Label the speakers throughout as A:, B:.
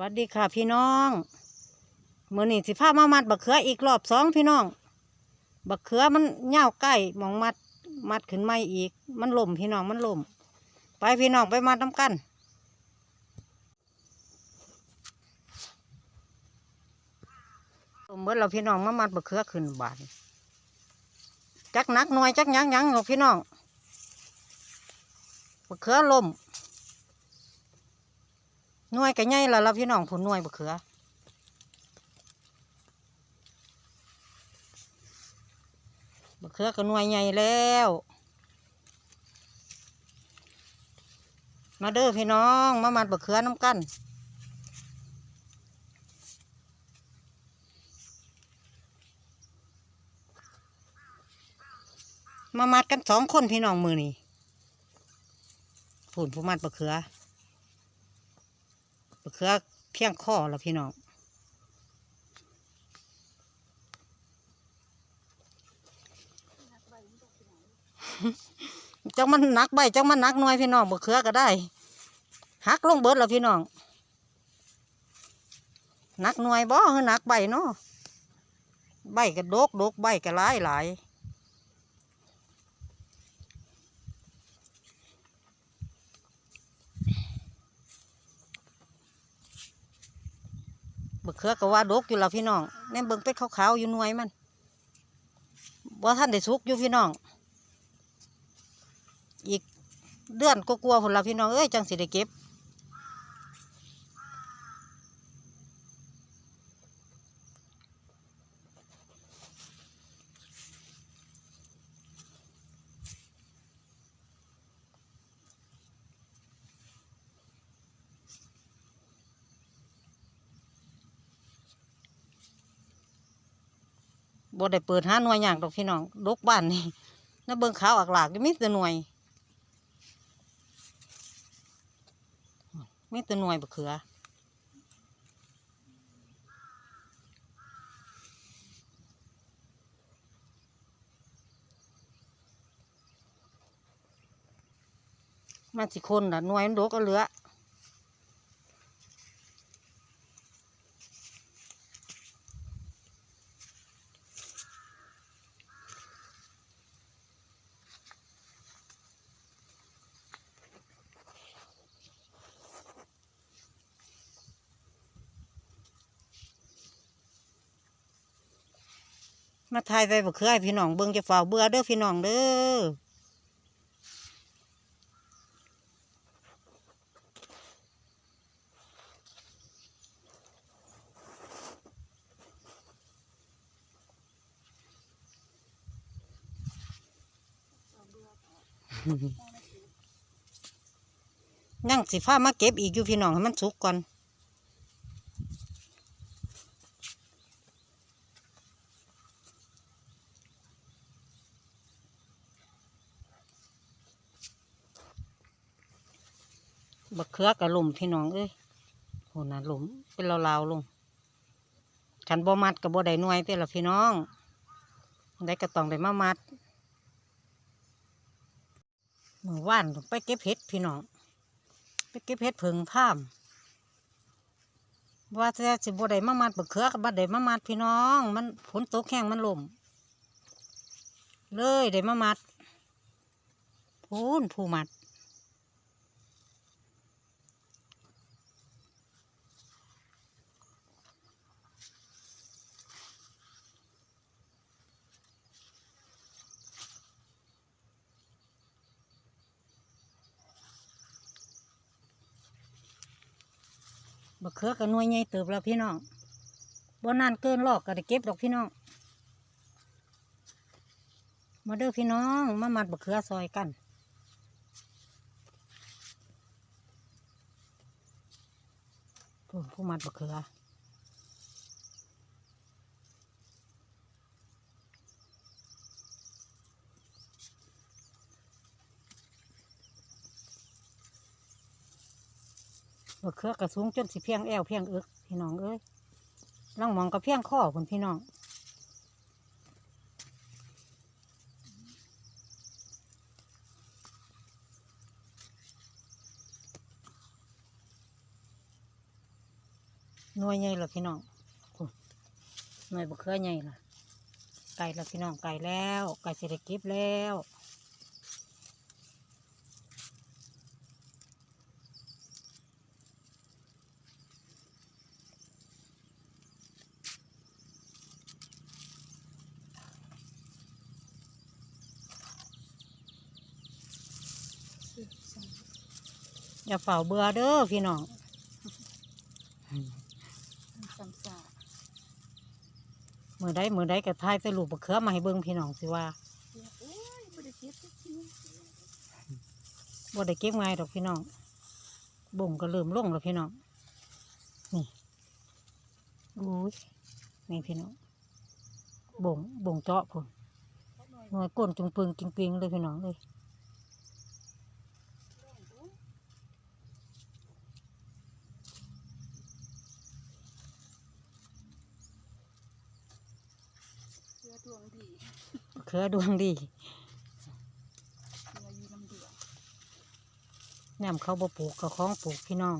A: วัสดีค่ะพี่น้องเมื่อนี้สิพามามัดบักเขืออีกรอบสองพี่น้องบักเขือมันเง่าวใกล้มองมัดมัดขึ้นไม่อีก มันล่มพี่น้องมันล่มไปพี่น้องไปมัดน้ำกันล่มเมื่อเราพี่น้องมามัดบักเขือขึ้นบานจักนักหน่อยจักยังยังหรอกพี่น้องบักเขือล่ม หน่วยก็ใหญ่และละพี่น้องผุนหน่วยบะเขือบะเขือก็หน่วยใหญ่แล้ว มาเด้อพี่น้อง มามัดบะเขือน้ำกัน มามัดกันสองคนพี่น้องมือนี่ผุนผู้มัดบะเขือ มะเขือเพียงข้อแล้วพี่น้องจังมันหนักใบจังมันหนักหน่วยพี่น้องมะเขือก็ได้หักลงเบิดแล้วพี่น้องหนักหน่วยบ่คือหนักใบเนาะใบก็ดกโดกใบก็หลายหลาย บึกเขือก็ว่าดกอยู่แล้วพี่น้องแน่เบิ้งเป็ดขาวๆอยู่หน่วยมันว่าท่านได้สุกอยู่พี่น้อง อีกเดือนก็กลัวผลละพี่น้องเอ้ยจังสิได้เก็บ บ่ได้เปิดห้าหน่วยอย่างดอกพี่น้องดกบ้านนี่น่าเบิ่งขาวอักหลากมีแต่หน่วยมีแต่หน่วยบะเขือมันสิคนละหน่วยมันดกก็เหลือ มาทายไปบะเขือให้พี่น้องเบิ่งจะฝ่าเบื่อเด้อพี่น้องเด้อยังสิฟ้ามาเก็บอีกอยู่พี่น้องให้มันสุกก่อน บักเขือกับลมพี่น้องเอ้ยโหน่ะลมเป็นลาวๆลงขันบ่มัดกับบ่ได้น่วยเป็นละพี่น้อง ได้ก็ต้องได้มามัดมื่อวานไปเก็บเห็ดพี่น้อง ไปเก็บเห็ดเพิงพาม ว่าแต่สิบ่ได้มามัดบักเขือกับบ่ได้มามัดพี่น้อง มันฝนตกแห้งมันลมเลยได้มามัดพูนผู้มัด บักเขือกับหน่วยใหญ่เติบแล้วพี่น้องบ่นานเกินหรอกก็ได้เก็บดอกพี่น้อง มาเด้อพี่น้อง มามัดบักเขือซอยกัน ผู้ผู้มัดบักเขือ บักเขือกระสูงจนสิเพียงแอวเพียงเอึกพี่น้องเอ้ยลังมองกับเพียงข้อคุณพี่น้องหน่วยใหญ่ละพี่น้องพู้นหน่วยบะเขือใหญ่ละไก่ละพี่น้องไก่แล้ว ไก่สิได้เก็บแล้ว อย่าเฝ้าเบื่อเด้อพี่น้อง
B: ซ้ำซาก
A: มือใดมือใดก็ทายแต่ลูกบะเขือมาให้เบิ่งพี่น้องสิว่า
B: โอ้ยบ่ได้เก็บสักที
A: บ่ได้เก็บง่ายดอกพี่น้องบ่งก็เริ่มลงแล้วพี่น้องนี่อุ้ยนี่พี่น้องบ่งบ่งเจาะพุ่นหน่วยก้นจุงปึงจิงปิงเลยพี่น้องเลย
B: เพื่อดวงดี
A: บะเขือดวงดี
B: เพื่ออยู่ลำเดือด
A: น้ำเขาบ่ปลูกก็ของปลูกพี่น้อง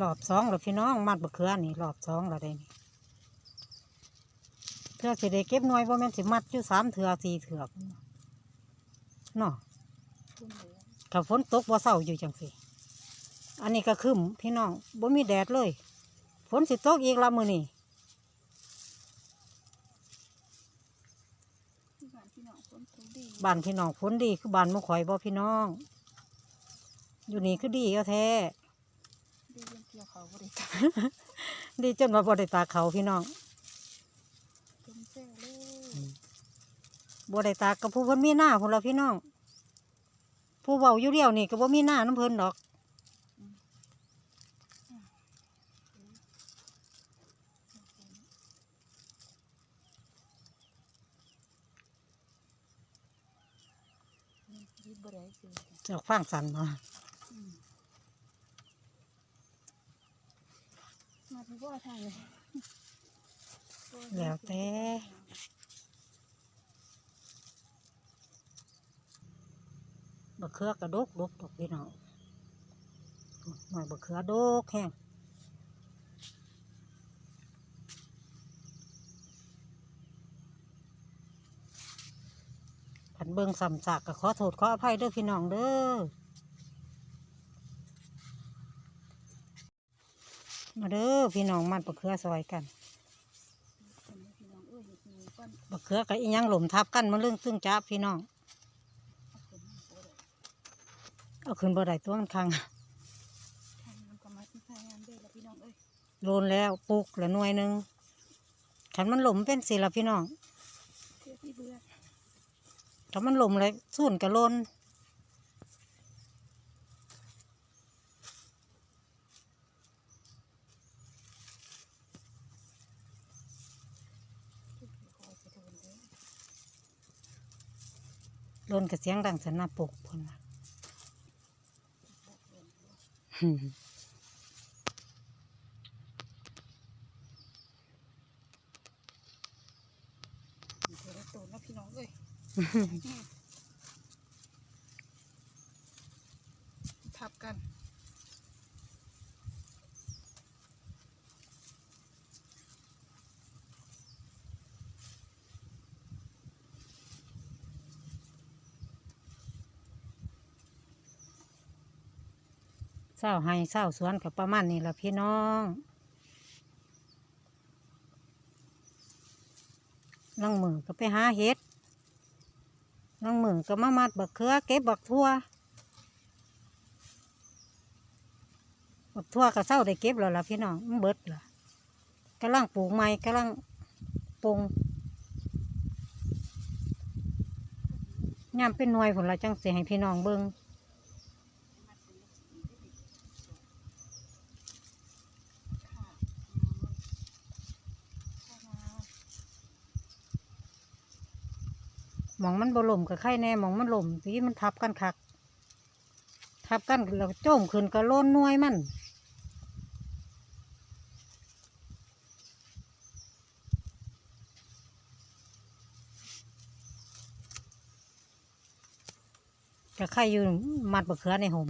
A: รอบสองแล้วพี่น้องมัดบะเขือนี่รอบสองแล้วได้นี่เพื่อสิได้เก็บหน่วยบ่แม่นสิมัดอยู่สามเถื่อสี่เถือพุ่นเนาะ
B: ทุ่มเลย
A: ถ้าฝนตกบ่เศร้าอยู่จังสิอันนี้ก็ครึมพี่น้องบ่มีแดดเลยฝนสิตกอีกละมือนี่
B: บ้านพี่น้องคนทุกดี
A: บ้านพี่น้องฝนดีคือบ้านมู่ข่อยบ่พี่น้อง อยู่นี่คือดีเอาแท้
B: เรื่องเกี่ยวเขาบ่ได้ตา
A: ดีจนว่าบ่ได้ตากเขาพี่น้อง
B: เต็มแซ่เลย
A: บ่ได้ตากกับผู้เพิ่นมีหน้าพุ่นละพี่น้อง ผู้เว้าอยู่เดียวนี่ก็บ่มีหน้าน้ำเพิ่นดอก
B: นี่รีบบ่ได้เจอกัน
A: เจ้าฟังสันมา
B: อืมมาที่ ว่าทางเลย
A: แล้วแต่บะเขือกระดกดกดอกพี่น้องหน่อยบะเขือดกแห้งผันเบิงสำจากก็ขอโทษขออภัยเด้อพี่น้องเด้อ มาเด้อพี่น้องมันบะเขือซอยกัน
B: พี่น้องเอ้ยมีก้อน
A: บะเขือกับอีหยังหล่มทับกันมาเรื่องซึ่งจ้าพี่น้อง
B: เอาขึ้นบ่ได้
A: เอาขึ้นบ่ได้ตัวมันคัง
B: ทางมันแล้วพี่น้องเอ้ย
A: โลนแล้วปลูกละหน่วยหนึ่งขันมันหล่มเป็นสิละพี่น้องถ้ามันหล่มเลยส่วนกับโลน
B: คอยจะโดนเด้อ
A: โลนกับเสียงดังสนาปลูกพุ่นว่า
B: มีเธอได้โตนะพี่น้องเอ้ย
A: เศร้าไห้เศร้าสวนกับประมาณนี้ละพี่น้องลังมือก็ไปหาเห็ดลังมือก็มามัดบักเขือเก็บบักทั่วบักทั่วก็เศร้าได้เก็บแล้วล่ะพี่น้องเบิดล่ะกำลังปลูกไม้กำลังปงย่ำเป็นหน่วยผลละจังเสียให้พี่น้องเบิ้ง มองมันบล่มกับไข่แน่หมองมันล่มสีมันทับกันคัก ทับกันแล้วโจมขึ้นก็โล้นน่วยมันกับไข่อยู่มัดบะเขือในห่ม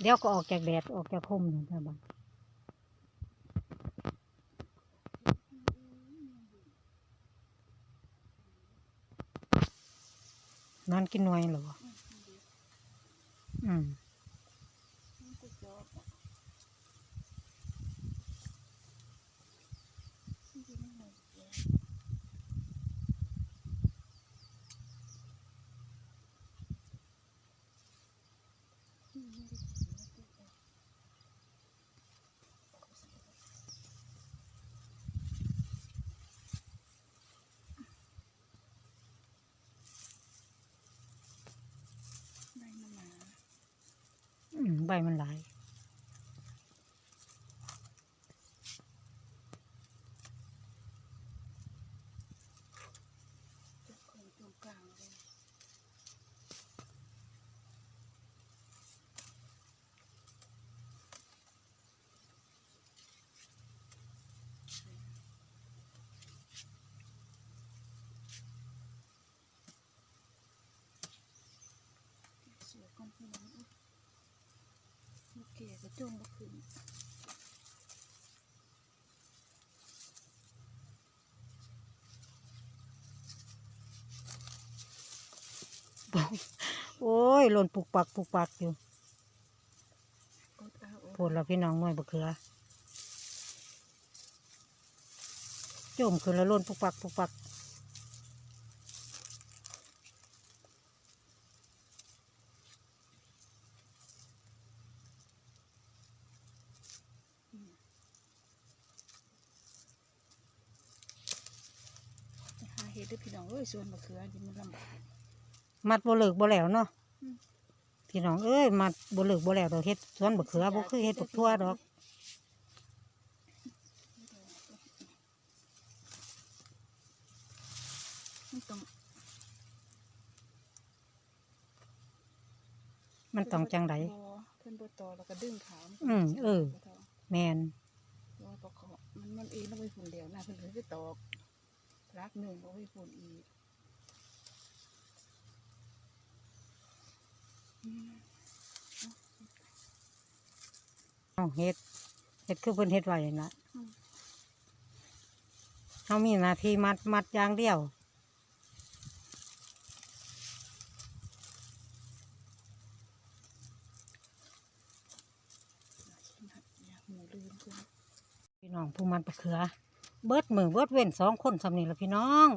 A: เดี๋ยวก็ออกจากแดดออกจากห่มอยู่นะบ้าง นอนกินหน่วยเหรออืม ใบมันหลาย
B: สวยก่อนพี่น้องอุ๊ยโอเคก็ จมก็ขึ้น
A: โอ้ยหล่นปุกปักปุกปักอยู่
B: อดเอาอด
A: พูดแล้วพี่น้องหน่วยบะเขือโจมขึ้นแล้วหล่นปุกปักปุกปัก
B: ไปหาเห็ดด้วยพี่น้องเอ้ยส่วนมะเขือนี่มันลำบาก
A: มัดบ่เลิกบ่แล้วเนาะ
B: อืม
A: พี่น้องเอ้ยมัดบ่เลิกบ่แล้วดอกเฮ็ดสวนบะเขือบ่คือเฮ็ดบักทั่วดอก
B: มันต้อง
A: มันต้องจังได
B: บ่เพิ่นบ่ต่อแล้วก็ดึงขาวมัน
A: อืมเออ
B: บ่ต่
A: แมน
B: ว่าปกมันมันเองต้องไปฝุ่นเดียวนะเพิ่นเลยไปตอก รักหนึ่งบ่ไปฝุ่นอีกอืม
A: เอาเฮ็ดเฮ็ดคือเพิ่นเฮ็ดไว้นั่นล่ะเฮามีหน้าที่มัดมัดอย่างเดียว
B: อยากหมูลืมเพิ่น
A: พี่น้องผู้มันบะเขือ เบิดมือเบิดเว้นสองคนสำนี่ละพี่น้อง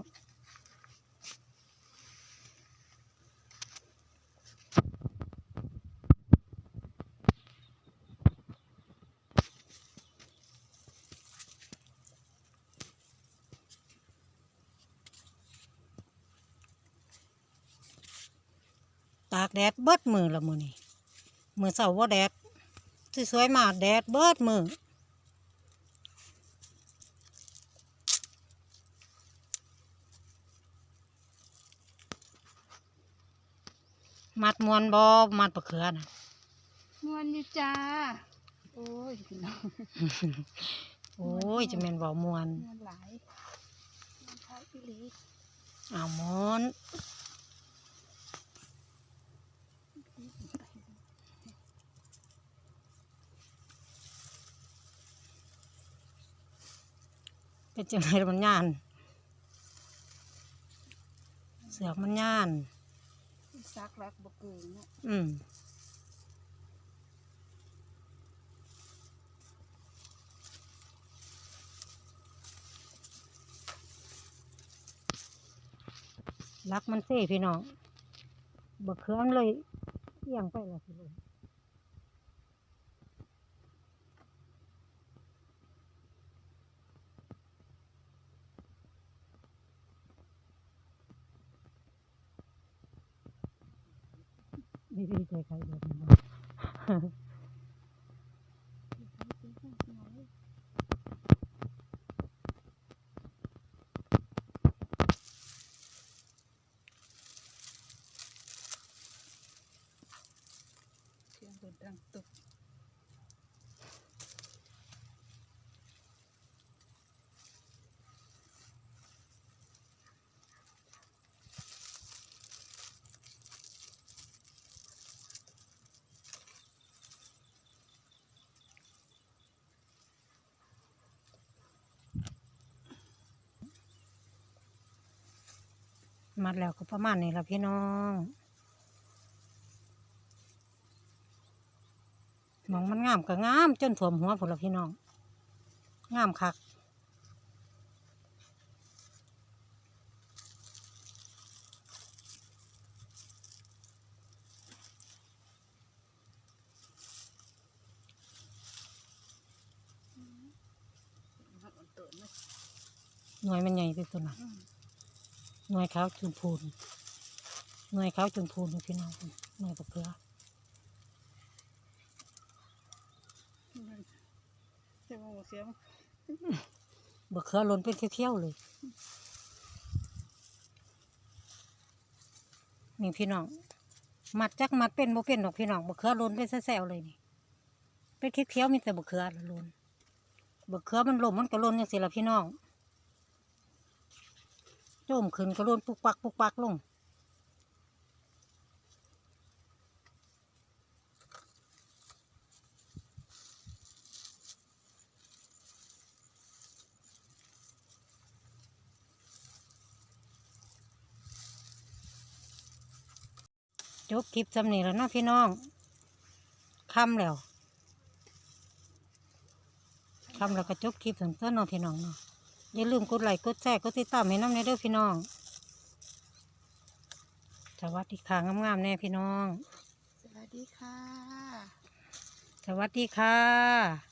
A: ตากแดดเบิดมือละมือนี่มือเสาว่าแดดสวยๆมาแดดเบิดมือ มัดม วนบอมัดปะเขือนะ
B: มวนอยู่จ้า โอ้ยพี่น้อง
A: โอ้ยจะแม่นบอมวน
B: มวนหลายมวนท้ายอีหลี
A: อ้าวมอนเป็นจังไรมันย่าน เสือกมันย่าน
B: ซักรักบกเกินเนาะ
A: อืมรักมันเซ่พี่น้องบักเขือมันเลยเอียงไปละสิเลยดีดีใจใครเดือดร้อน
B: ดังตุก
A: มัดแล้วก็ประมาณนี้ละพี่น้อง มองมันงามก็งามจนถ่วมหัวผุนละพี่น้อง งามคัก
B: มันอ่อนตัวนะ
A: หน่วยมันใหญ่ที่สุดนะ
B: อืม
A: หน่วยขาวจุนพูนหน่วยขาวจุนพูนเลยพี่น้องหน่วยบักเกลือ
B: มันเสียงเบั
A: กเขือล้นเป็นเที่ยวๆเลย นี่พี่น้อง มัดจักมัดเป็นบ่เป็นดอกพี่น้องบักเขือล้นเป็นแซวๆเลยนี่ เป็นเที่ยวๆมีแต่บักเขือละล้นบักเขือมันล้มมันก็ล้นอย่างสิละพี่น้องโจมขึ้นก็ล้นปุกปักปุกปักลง จบคลิปจำนี้แล้วเนาะพี่น้องคำแล้วคำแล้วก็จบคลิปถึงเส้นเนาะพี่น้องเนาะอย่าลืมกดไลค์กดแชร์กดติดตามให้น้ำในเด้อพี่น้องสวัสดีค่ะงามๆแน่พี่น้อง
B: สวัสดีค่ะ
A: สวัสดีค่ะ